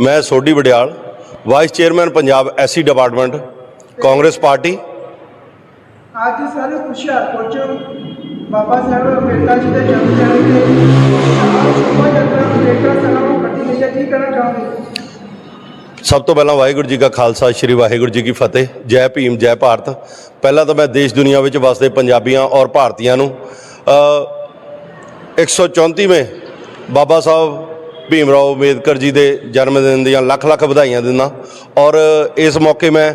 ਮੈਂ Sodhi Wadiala vice chairman Punjab SC department Congress party ਅੱਜ ਸਾਰੇ ਹੁਸ਼ਿਆਰਪੁਰ ਚ ਬਾਬਾ ਸਾਹਿਬ ਅੰਬੇਡਕਰ ਜੀ ਦੇ ਜਨਮ ਦਿਨ ਤੇ ਸ਼ੋਭਾ ਯਾਤਰਾ ਅੰਬੇਡਕਰ ਸਾਹਿਬ ਨੂੰ ਕੱਢੀ ਗਈ ਹੈ ਕੀ ਕਹਿਣਾ ਚਾਹੋਗੇ ਸਭ ਤੋਂ ਪਹਿਲਾਂ ਵਾਹਿਗੁਰੂ ਜੀ ਕਾ ਖਾਲਸਾ ਸ੍ਰੀ ਵਾਹਿਗੁਰੂ ਜੀ ਕੀ ਫਤਿਹ। ਜੈ ਭੀਮ ਜੈ ਭਾਰਤ। ਪਹਿਲਾਂ ਤਾਂ ਮੈਂ ਦੇਸ਼ ਦੁਨੀਆ ਵਿੱਚ ਵਸਦੇ ਪੰਜਾਬੀਆਂ ਔਰ ਭਾਰਤੀਆਂ ਨੂੰ ਅ, 134ਵੇਂ ਬਾਬਾ ਸਾਹਿਬ ਭੀਮ ਰਾਓ ਅੰਬੇਦਕਰ ਜੀ ਦੇ ਜਨਮ ਦਿਨ ਦੀਆਂ ਲੱਖ ਲੱਖ ਵਧਾਈਆਂ ਦਿੰਦਾ। ਔਰ ਇਸ ਮੌਕੇ ਮੈਂ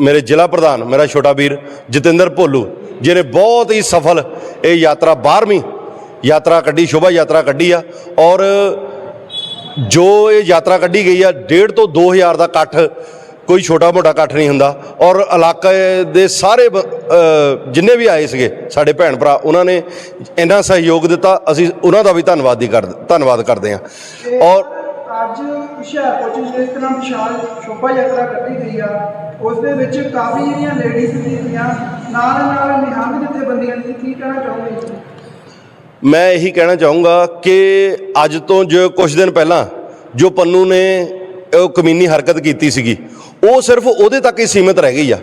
ਮੇਰੇ ਜ਼ਿਲ੍ਹਾ ਪ੍ਰਧਾਨ, ਮੇਰਾ ਛੋਟਾ ਵੀਰ ਜਤਿੰਦਰ ਭੋਲੂ, ਜਿਹਨੇ ਬਹੁਤ ਹੀ ਸਫਲ ਇਹ ਯਾਤਰਾ 12ਵੀਂ ਯਾਤਰਾ ਕੱਢੀ, ਸ਼ੋਭਾ ਯਾਤਰਾ ਕੱਢੀ ਆ। ਔਰ ਜੋ ਇਹ ਯਾਤਰਾ ਕੱਢੀ ਗਈ ਆ, ਡੇਢ ਤੋਂ 2000 ਦਾ ਇਕੱਠ ਕੋਈ ਛੋਟਾ ਮੋਟਾ ਇਕੱਠ ਨਹੀਂ ਹੁੰਦਾ। ਔਰ ਇਲਾਕੇ ਦੇ ਸਾਰੇ ਜਿੰਨੇ ਵੀ ਆਏ ਸੀਗੇ ਸਾਡੇ ਭੈਣ ਭਰਾ ਉਹਨਾਂ ਨੇ ਇੰਨਾ ਸਹਿਯੋਗ ਦਿੱਤਾ। ਅਸੀਂ ਉਹਨਾਂ ਦਾ ਵੀ ਧੰਨਵਾਦੀ ਕਰ ਧੰਨਵਾਦ ਕਰਦੇ ਹਾਂ। ਔਰ ਅੱਜ ਹੁਸ਼ਿਆਰਪੁਰ ਚ ਜਿਸ ਤਰ੍ਹਾਂ ਵਿਸ਼ਾਲ ਸ਼ੋਭਾ ਯਾਤਰਾ ਕੱਢੀ ਗਈ ਆ ਉਸ ਦੇ ਵਿੱਚ ਕਾਫੀ ਜਿਹੜੀਆਂ ਲੇਡੀਜ਼ ਸੀਗੀਆਂ ਨਾਲ ਨਾਲ ਨਿਹੰਗ ਜਥੇਬੰਦੀਆਂ ਸੀ ਕੀ ਕਹਿਣਾ ਚਾਹੋਗੇ? ਮੈਂ ਇਹੀ ਕਹਿਣਾ ਚਾਹੂੰਗਾ ਕਿ ਅੱਜ ਤੋਂ ਜੋ ਕੁਝ ਦਿਨ ਪਹਿਲਾਂ ਜੋ ਪੰਨੂ ਨੇ ਉਹ ਕਮੀਨੀ ਹਰਕਤ ਕੀਤੀ ਸੀਗੀ ਉਹ ਸਿਰਫ ਉਹਦੇ ਤੱਕ ਹੀ ਸੀਮਿਤ ਰਹਿ ਗਈ ਆ।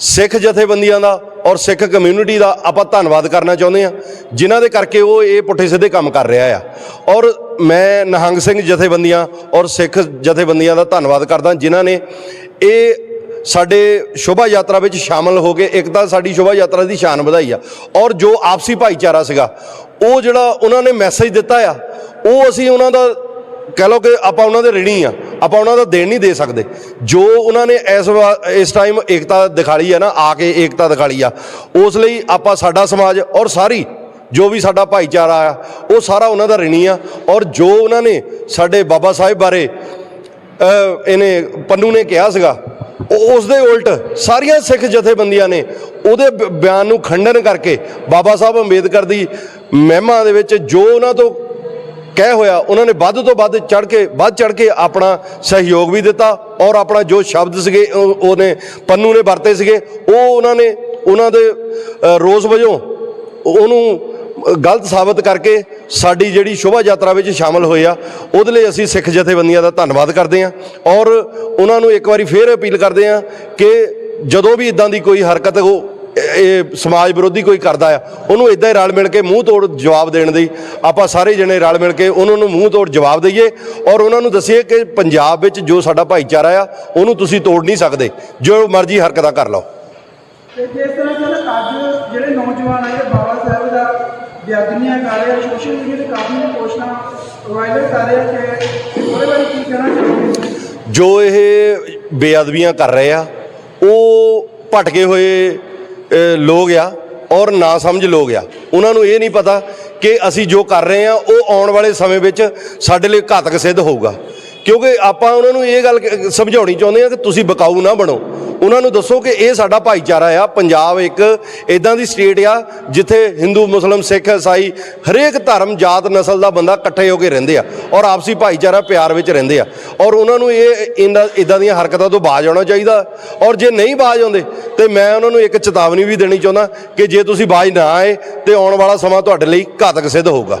ਸਿੱਖ ਜਥੇਬੰਦੀਆਂ ਦਾ ਔਰ ਸਿੱਖ ਕਮਿਊਨਿਟੀ ਦਾ ਆਪਾਂ ਧੰਨਵਾਦ ਕਰਨਾ ਚਾਹੁੰਦੇ ਆ, ਜਿਨ੍ਹਾਂ ਦੇ ਕਰਕੇ ਉਹ ਇਹ ਪੁੱਠੇ ਸਿੱਧੇ ਕੰਮ ਕਰ ਰਿਹਾ ਆ। ਔਰ ਮੈਂ ਨਿਹੰਗ ਸਿੰਘ ਜਥੇਬੰਦੀਆਂ ਔਰ ਸਿੱਖ ਜਥੇਬੰਦੀਆਂ ਦਾ ਧੰਨਵਾਦ ਕਰਦਾ, ਜਿਨ੍ਹਾਂ ਨੇ ਇਹ ਸਾਡੇ ਸ਼ੋਭਾ ਯਾਤਰਾ ਵਿੱਚ ਸ਼ਾਮਲ ਹੋ ਕੇ ਇੱਕ ਤਾਂ ਸਾਡੀ ਸ਼ੋਭਾ ਯਾਤਰਾ ਦੀ ਸ਼ਾਨ ਵਧਾਈ ਆ, ਔਰ ਜੋ ਆਪਸੀ ਭਾਈਚਾਰਾ ਸੀਗਾ, ਉਹ ਜਿਹੜਾ ਉਹਨਾਂ ਨੇ ਮੈਸੇਜ ਦਿੱਤਾ ਆ, ਉਹ ਅਸੀਂ ਉਹਨਾਂ ਦਾ ਕਹਿ ਲਓ ਕਿ ਆਪਾਂ ਉਹਨਾਂ ਦੇ ਰਿਣੀ ਆ, ਆਪਾਂ ਉਹਨਾਂ ਦਾ ਦੇਣ ਨਹੀਂ ਦੇ ਸਕਦੇ। ਜੋ ਉਹਨਾਂ ਨੇ ਇਸ ਵਾ- ਇਸ ਟਾਈਮ ਏਕਤਾ ਦਿਖਾਲੀ ਆ ਨਾ, ਆ ਕੇ ਏਕਤਾ ਦਿਖਾਲੀ ਆ, ਉਸ ਲਈ ਆਪਾਂ ਸਾਡਾ ਸਮਾਜ ਔਰ ਸਾਰੀ, ਜੋ ਵੀ ਸਾਡਾ ਭਾਈਚਾਰਾ ਆ, ਉਹ ਸਾਰਾ ਉਹਨਾਂ ਦਾ ਰਿਣੀ ਆ, ਔਰ ਜੋ ਉਹਨਾਂ ਨੇ ਸਾਡੇ ਬਾਬਾ ਸਾਹਿਬ ਬਾਰੇ ਇਹਨੇ ਪੰਨੂ ਨੇ ਕਿਹਾ ਸੀਗਾ, ਉਹ ਉਸ ਦੇ ਉਲਟ ਸਾਰੀਆਂ ਸਿੱਖ ਜਥੇਬੰਦੀਆਂ ਨੇ ਉਹਦੇ ਬ- ਬਿਆਨ ਨੂੰ ਖੰਡਨ ਕਰਕੇ ਬਾਬਾ ਸਾਹਿਬ ਅੰਬੇਦਕਰ ਦੀ ਮਹਿਮਾ ਦੇ ਵਿੱਚ ਜੋ ਉਹਨਾਂ ਤੋਂ ਕਹਿ ਹੋਇਆ, ਉਹਨਾਂ ਨੇ ਵੱਧ ਤੋਂ ਵੱਧ ਚੜ ਕੇ, ਵੱਧ ਚੜ ਕੇ ਆਪਣਾ ਸਹਿਯੋਗ ਵੀ ਦਿੱਤਾ ਔਰ ਆਪਣਾ ਜੋ ਸ਼ਬਦ ਸੀਗੇ, ਉਹ- ਉਹਨੇ ਪੰਨੂ ਨੇ ਵਰਤੇ ਸੀਗੇ, ਉਹ ਉਹਨਾਂ ਨੇ, ਉਹਨਾਂ ਦੇ ਰੋਸ ਵਜੋਂ ਉਹਨੂੰ ਗਲਤ ਸਾਬਤ ਕਰਕੇ ਸਾਡੀ ਜਿਹੜੀ ਸ਼ੋਭਾ ਯਾਤਰਾ ਵਿੱਚ ਸ਼ਾਮਲ ਹੋਏ ਆ, ਉਹਦੇ ਲਈ ਅਸੀਂ ਸਿੱਖ ਜਥੇਬੰਦੀਆਂ ਦਾ ਧੰਨਵਾਦ ਕਰਦੇ ਹਾਂ ਔਰ ਉਹਨਾਂ ਨੂੰ ਇੱਕ ਵਾਰੀ ਫੇਰ ਅਪੀਲ ਕਰਦੇ ਹਾਂ ਕਿ ਜਦੋਂ ਵੀ ਇਦਾਂ ਦੀ ਕੋਈ ਹਰਕਤ ਉਹ ਇਹ- ਸਮਾਜ ਵਿਰੋਧੀ ਕੋਈ ਕਰਦਾ ਆ ਉਹਨੂੰ ਇਦਾਂ ਹੀ ਰਲ ਮਿਲ ਕੇ ਮੂੰਹ ਤੋੜ ਜਵਾਬ ਦੇਣ ਦੀ। ਆਪਾਂ ਸਾਰੇ ਜਣੇ ਰਲ ਮਿਲ ਕੇ ਉਹਨਾਂ ਨੂੰ ਮੂੰਹ ਤੋੜ ਜਵਾਬ ਦਈਏ ਔਰ ਉਹਨਾਂ ਨੂੰ ਦਸੀਏ ਕਿ ਪੰਜਾਬ ਵਿੱਚ ਜੋ ਸਾਡਾ ਭਾਈਚਾਰਾ ਆ ਉਹਨੂੰ ਤੁਸੀਂ ਤੋੜ ਨਹੀਂ ਸਕਦੇ। ਜੋ ਮਰਜ਼ੀ ਹਰਕਤਾਂ ਕਰ ਲਓ। ਤੇ ਜਿਸ ਤਰ੍ਹਾਂ ਕਿ ਅੱਜ ਜਿਹੜੇ ਨੌਜਵਾਨ ਆਏ ਬਾਬਾ ਸਾਹਿਬ ਦਾ ਵਿਆਦਨੀਆਂ ਕਰ ਰਹੇ ਆ ਸੋਸ਼ਲ ਮੀਡੀਆ ਤੇ ਕਾਫੀ ਪੋਸਟਾਂ ਵਾਇਰਲ ਕਰ ਰਹੇ ਆ ਕਿ ਉਹਦੇ ਬਾਰੇ ਕੀ ਕਹਿਣਾ ਚਾਹੋਗੇ? ਜੋ ਇਹ ਬੇਅਦਬੀਆਂ ਕਰ ਰਹੇ ਆ ਉਹ ਭਟਕੇ ਹੋਏ ਲੋਕ ਆ ਔਰ ਨਾ ਸਮਝ ਲੋਕ ਆ। ਉਹਨਾਂ ਨੂੰ ਇਹ ਨਹੀਂ ਪਤਾ ਕਿ ਅਸੀਂ ਜੋ ਕਰ ਰਹੇ ਆ, ਉਹ ਆਉਣ ਵਾਲੇ ਸਮੇਂ ਵਿੱਚ ਸਾਡੇ ਲਈ ਘਾਤਕ ਸਿੱਧ ਹੋਊਗਾ। ਕਿਉਂਕਿ ਆਪਾਂ ਉਹਨਾਂ ਨੂੰ ਇਹ ਗੱਲ ਕ- ਸਮਝਾਉਣੀ ਚਾਹੁੰਦੇ ਆ ਕਿ ਤੁਸੀਂ ਬਕਾਊ ਨਾ ਬਣੋ। ਉਹਨਾਂ ਨੂੰ ਦੱਸੋ ਕਿ ਇਹ ਸਾਡਾ ਭਾਈਚਾਰਾ ਆ, ਪੰਜਾਬ ਇੱਕ ਇਦਾਂ ਦੀ ਸਟੇਟ ਆ, ਜਿੱਥੇ ਹਿੰਦੂ, ਮੁਸਲਮ, ਸਿੱਖ ਇਸਾਈ ਹਰੇਕ ਧਰਮ, ਜਾਤ, ਨਸਲ ਦਾ ਬੰਦਾ ਇਕੱਠੇ ਹੋ ਕੇ ਰਹਿੰਦੇ ਆ ਔਰ ਆਪਸੀ ਭਾਈਚਾਰਾ ਪਿਆਰ ਵਿੱਚ ਰਹਿੰਦੇ ਆ। ਔਰ ਉਹਨਾਂ ਨੂੰ ਇਹ, ਇਹਨਾਂ ਇਦਾਂ ਦੀਆਂ ਹਰਕਤਾਂ ਤੋਂ ਬਾਜ ਆਉਣਾ ਚਾਹੀਦਾ। ਔਰ ਜੇ ਨਹੀਂ ਬਾਜ ਆਉਂਦੇ, ਤੇ ਮੈਂ ਉਹਨਾਂ ਨੂੰ ਇੱਕ ਚੇਤਾਵਨੀ ਵੀ ਦੇਣੀ ਚਾਹੁੰਦਾ ਕਿ ਜੇ ਤੁਸੀਂ ਬਾਜ ਨਾ ਆਏ, ਤੇ ਆਉਣ ਵਾਲਾ ਸਮਾਂ ਤੁਹਾਡੇ ਲਈ ਘਾਤਕ ਸਿੱਧ ਹੋਊਗਾ।